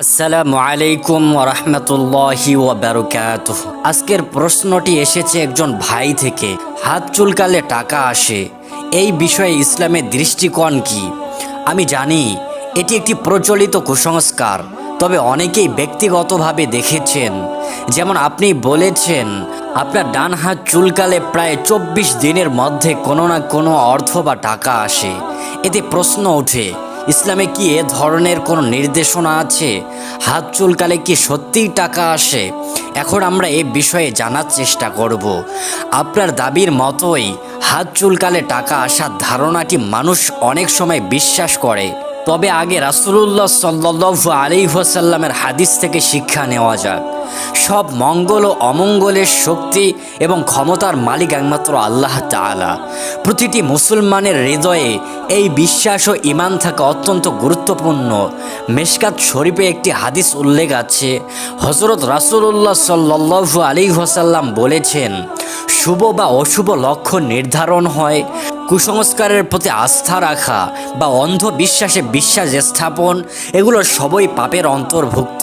আসসালামু আলাইকুম রহমতুল্লাহি ওয়াবারকাত আজকের প্রশ্নটি এসেছে একজন ভাই থেকে। হাত চুলকালে টাকা আসে। এই বিষয়ে ইসলামের দৃষ্টিকোণ কি? আমি জানি, এটি একটি প্রচলিত কুসংস্কার, তবে অনেকেই ব্যক্তিগতভাবে দেখেছেন। যেমন আপনি বলেছেন, আপনার ডান হাত চুলকালে প্রায় চব্বিশ দিনের মধ্যে কোনো না কোনো অর্থ বা টাকা আসে। এতে প্রশ্ন ওঠে ইসলামে কি এ ধরনের কোনো নির্দেশনা আছে? হাত চুলকালে কি সত্যিই টাকা আসে? এখন আমরা এ বিষয়ে জানার চেষ্টা করব। আপনার দাবির মতোই হাত চুলকালে টাকা আসার ধারণাটি মানুষ অনেক সময় বিশ্বাস করে। তবে আগে রাসুলুল্লাহ সাল্লু আলী ওয়াসাল্লামের হাদিস থেকে শিক্ষা নেওয়া যাক। সব মঙ্গল ও অমঙ্গলের শক্তি এবং ক্ষমতার মালিক একমাত্র আল্লাহ তাআলা। প্রতিটি মুসলমানের হৃদয়ে এই বিশ্বাস ও ইমান থাকা অত্যন্ত গুরুত্বপূর্ণ। মেশকাত শরীফে একটি হাদিস উল্লেখ আছে। হজরত রাসুলুল্লাহ সাল্লু আলী ওয়াসাল্লাম বলেছেন, শুভ বা অশুভ লক্ষ্য নির্ধারণ হয় কুসংস্কারের প্রতি আস্থা রাখা বা অন্ধবিশ্বাসে বিশ্বাস স্থাপন, এগুলো সবই পাপের অন্তর্ভুক্ত।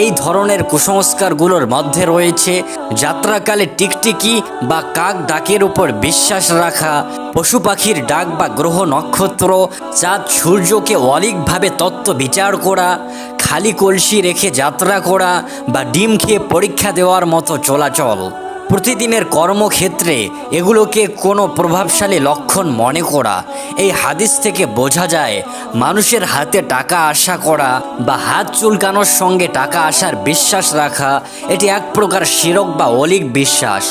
এই ধরনের কুসংস্কারগুলোর মধ্যে রয়েছে যাত্রাকালে টিকটিকি বা কাক ডাকের উপর বিশ্বাস রাখা, পশু পাখির ডাক বা গ্রহ নক্ষত্র, চাঁদ সূর্যকে অলিকভাবে তত্ত্ব বিচার করা, খালি কলসি রেখে যাত্রা করা বা ডিম খেয়ে পরীক্ষা দেওয়ার মতো চলাচল। প্রতিদিনের কর্মক্ষেত্রে এগুলোকে কোনো প্রভাবশালী লক্ষণ মনে করা। এই হাদিস থেকে বোঝা যায়, মানুষের হাতে টাকা আশা করা বা হাত চুলকানোর সঙ্গে টাকা আসার বিশ্বাস রাখা, এটি এক প্রকার শিরক বা অলিক বিশ্বাস।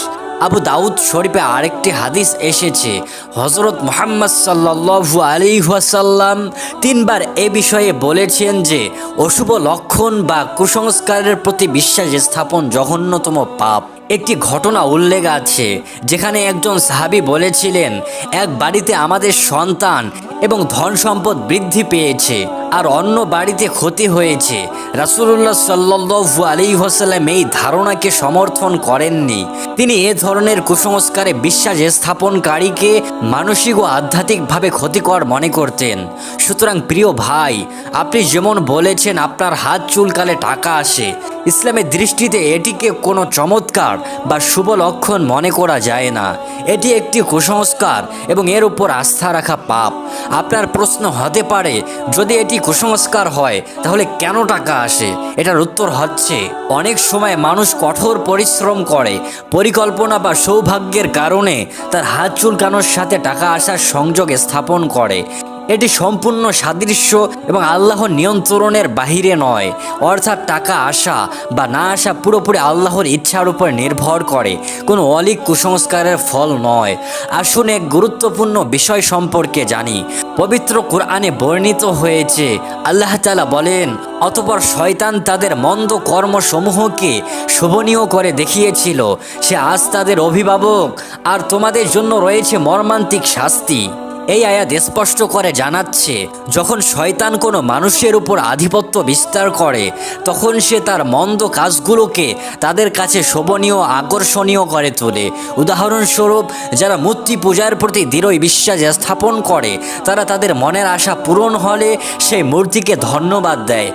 আবু দাউদ শরীফে আরেকটি হাদিস এসেছে হজরত মোহাম্মদ সাল্লু আলী ওয়াসাল্লাম তিনবার এ বিষয়ে বলেছেন যে, অশুভ লক্ষণ বা কুসংস্কারের প্রতি বিশ্বাস স্থাপন জঘন্যতম পাপ। একটি ঘটনা উল্লেখ আছে, যেখানে একজন সাহাবি বলেছিলেন, এক বাড়িতে আমাদের সন্তান এবং ধন সম্পদ বৃদ্ধি পেয়েছে আর অন্য বাড়িতে ক্ষতি হয়েছে। রাসুল্লাহ সাল্লু আলী হোসাল্লাম এই ধারণাকে সমর্থন করেননি। তিনি এ ধরনের কুসংস্কারে বিশ্বাস স্থাপনকারীকে মানসিক ও আধ্যাত্মিকভাবে ক্ষতিকর মনে করতেন। সুতরাং, প্রিয় ভাই, আপনি যেমন বলেছেন, আপনার হাত চুলকালে টাকা আসে ইসলামের দৃষ্টিতে এটিকে কোনো চমৎকার বা শুভ লক্ষণ মনে করা যায় না। এটি একটি কুসংস্কার এবং এর উপর আস্থা রাখা পাপ। আপনার প্রশ্ন হতে পারে, যদি এটি কুসংস্কার হয়, তাহলে কেন টাকা আসে? এটার উত্তর হচ্ছে, অনেক সময় মানুষ কঠোর পরিশ্রম করে, পরিকল্পনা বা সৌভাগ্যের কারণে তার হাত চুলকানোর সাথে টাকা আসার সংযোগ স্থাপন করে। এটি সম্পূর্ণ সাদৃশ্য এবং আল্লাহর নিয়ন্ত্রণের বাহিরে নয়। অর্থাৎ টাকা আসা বা না আসা পুরোপুরি আল্লাহর ইচ্ছার উপর নির্ভর করে। কোনো অলিক কুসংস্কারের ফল নয়। আসুন এক গুরুত্বপূর্ণ বিষয় সম্পর্কে জানি। পবিত্র কোরআনে বর্ণিত হয়েছে, আল্লাহ তালা বলেন, অতপর শয়তান তাদের মন্দ কর্মসমূহকে শোভনীয় করে দেখিয়েছিল। সে আজ তাদের অভিভাবক, আর তোমাদের জন্য রয়েছে মর্মান্তিক শাস্তি। এই আয়াত স্পষ্ট করে জানাচ্ছে, যখন শয়তান কোনো মানুষের উপর আধিপত্য বিস্তার করে, তখন সে তার মন্দ কাজগুলোকে তাদের কাছে শোভনীয়, আকর্ষণীয় করে তোলে। উদাহরণস্বরূপ, যারা মূর্তি পূজার প্রতি দৃঢ় বিশ্বাস স্থাপন করে, তারা তাদের মনের আশা পূরণ হলে সেই মূর্তিকে ধন্যবাদ দেয়।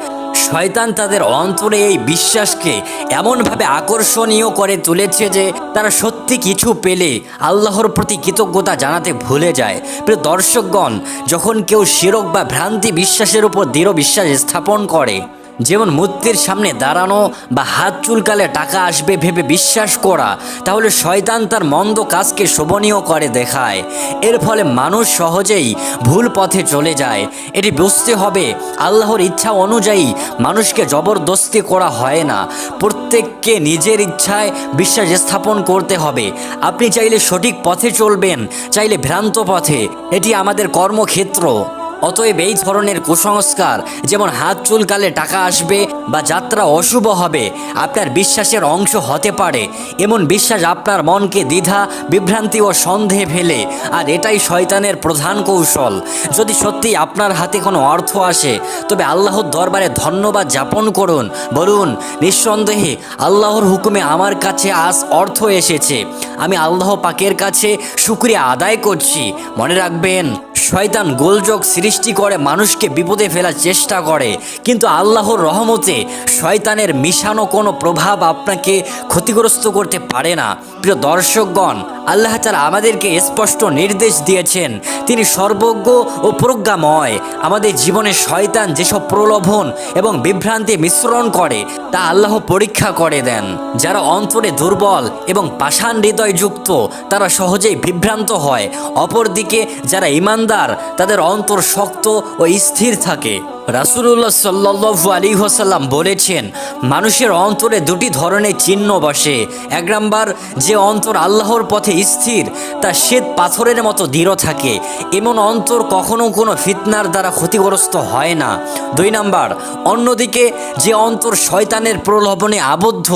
শয়তান তাদের অন্তরে এই বিশ্বাসকে এমনভাবে আকর্ষণীয় করে তুলেছে যে তারা সত্যি কিছু পেলে আল্লাহর প্রতি কৃতজ্ঞতা জানাতে ভুলে যায়। প্রিয় দর্শকগণ, যখন কেউ শিরক বা ভ্রান্তি বিশ্বাসের উপর দৃঢ় বিশ্বাস স্থাপন করে যেমন মূর্তির সামনে দাঁড়ানো বা হাত চুলকালে টাকা আসবে ভেবে বিশ্বাস করা, তাহলে শয়তান তার মন্দ কাজকে শোভনীয় করে দেখায়। এর ফলে মানুষ সহজেই ভুল পথে চলে যায়। এটি বুঝতে হবে, আল্লাহর ইচ্ছা অনুযায়ী মানুষকে জবরদস্তি করা হয় না। প্রত্যেককে নিজের ইচ্ছায় বিশ্বাস স্থাপন করতে হবে। আপনি চাইলে সঠিক পথে চলবেন, চাইলে ভ্রান্ত পথে। এটি আমাদের কর্মক্ষেত্র। অতএব এই ধরনের কুসংস্কার, যেমন হাত চুলকালে টাকা আসবে বা যাত্রা অশুভ হবে, আপনার বিশ্বাসের অংশ হতে পারে। এমন বিশ্বাস আপনার মনকে দ্বিধা, বিভ্রান্তি ও সন্দেহে ফেলে, আর এটাই শয়তানের প্রধান কৌশল। যদি সত্যি আপনার হাতে কোনো অর্থ আসে, তবে আল্লাহর দরবারে ধন্যবাদ যাপন করুন। বলুন, নিঃসন্দেহে আল্লাহর হুকুমে আমার কাছে আজ অর্থ এসেছে। আমি আল্লাহ পাকের কাছে শুক্রিয়া আদায় করছি। মনে রাখবেন। শয়তান গোলযোগ সৃষ্টি করে মানুষকে বিপদে ফেলার চেষ্টা করে। কিন্তু আল্লাহর রহমতে শয়তানের মিশানো কোনো প্রভাব আপনাকে ক্ষতিগ্রস্ত করতে পারে না। প্রিয় দর্শকগণ আল্লাহ তালা আমাদেরকে স্পষ্ট নির্দেশ দিয়েছেন। তিনি সর্বজ্ঞ ও প্রজ্ঞাময়। আমাদের জীবনে শয়তান যেসব প্রলোভন এবং বিভ্রান্তি মিশ্রণ করে, তা আল্লাহ পরীক্ষা করে দেন। যারা অন্তরে দুর্বল এবং পাষাণ হৃদয়যুক্ত, তারা সহজেই বিভ্রান্ত হয়। অপরদিকে যারা ইমানদার তাদের অন্তর শক্ত ও স্থির থাকে। রাসুলুল্লাহ সাল্লু আলী হোসাল্লাম বলেছেন, মানুষের অন্তরে দুটি ধরনের চিহ্ন বসে। এক নাম্বার, যে অন্তর আল্লাহর পথে স্থির, তা শ্বেত পাথরের মতো দৃঢ় থাকে। এমন অন্তর কখনো কোনো ফিতনার দ্বারা ক্ষতিগ্রস্ত হয় না। দুই নাম্বার, অন্যদিকে, যে অন্তর শয়তানের প্রলোভনে আবদ্ধ,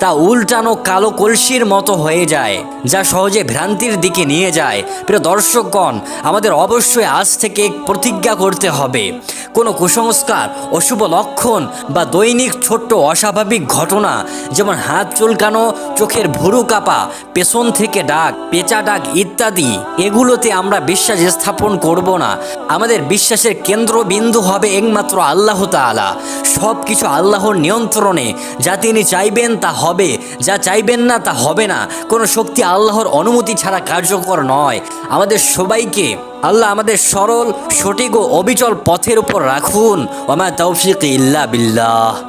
তা উল্টানো কালো কলসির মতো হয়ে যায়, যা সহজে ভ্রান্তির দিকে নিয়ে যায়। প্রিয় দর্শকগণ, আমাদের অবশ্যই আজ থেকে প্রতিজ্ঞা করতে হবে। কোনো কুসংস্কার অশুভ লক্ষণ বা দৈনিক ছোট্ট অস্বাভাবিক ঘটনা, যেমন হাত চুলকানো, চোখের ভুরু কাপা, পেছন থেকে ডাক, পেঁচা ডাক ইত্যাদি, এগুলোতে আমরা বিশ্বাস স্থাপন করব না। আমাদের বিশ্বাসের কেন্দ্রবিন্দু হবে একমাত্র আল্লাহ তাআলা। সব কিছু আল্লাহর নিয়ন্ত্রণে। যা তিনি চাইবেন তা হবে, যা চাইবেন না তা হবে না। কোনো শক্তি আল্লাহর অনুমতি ছাড়া কার্যকর নয়। আমাদের সবাইকে আল্লাহ আমাদের সরল সঠিক ও অবিচল পথের উপর রাখুন। ওমা তৌফিক ইল্লা বিল্লাহ।